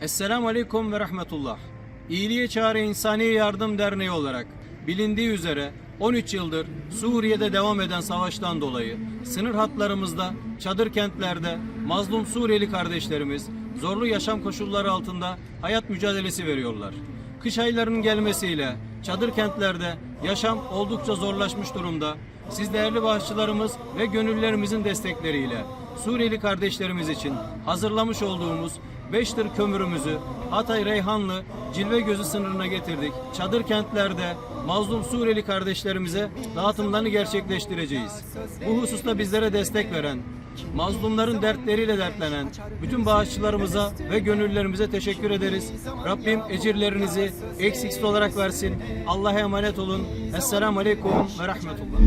Esselamu Aleyküm ve Rahmetullah. İyiliğe Çağrı İnsani Yardım Derneği olarak bilindiği üzere 13 yıldır Suriye'de devam eden savaştan dolayı sınır hatlarımızda, çadır kentlerde mazlum Suriyeli kardeşlerimiz zorlu yaşam koşulları altında hayat mücadelesi veriyorlar. Kış aylarının gelmesiyle çadır kentlerde yaşam oldukça zorlaşmış durumda. Siz değerli bağışçılarımız ve gönüllerimizin destekleriyle Suriyeli kardeşlerimiz için hazırlamış olduğumuz 5 tır kömürümüzü Hatay Reyhanlı Cilve Gözü sınırına getirdik. Çadır kentlerde mazlum Suriyeli kardeşlerimize dağıtımlarını gerçekleştireceğiz. Bu hususta bizlere destek veren, mazlumların dertleriyle dertlenen bütün bağışçılarımıza ve gönüllerimize teşekkür ederiz. Rabbim ecirlerinizi eksiksiz olarak versin. Allah'a emanet olun. Esselamu Aleyküm ve Rahmetullah.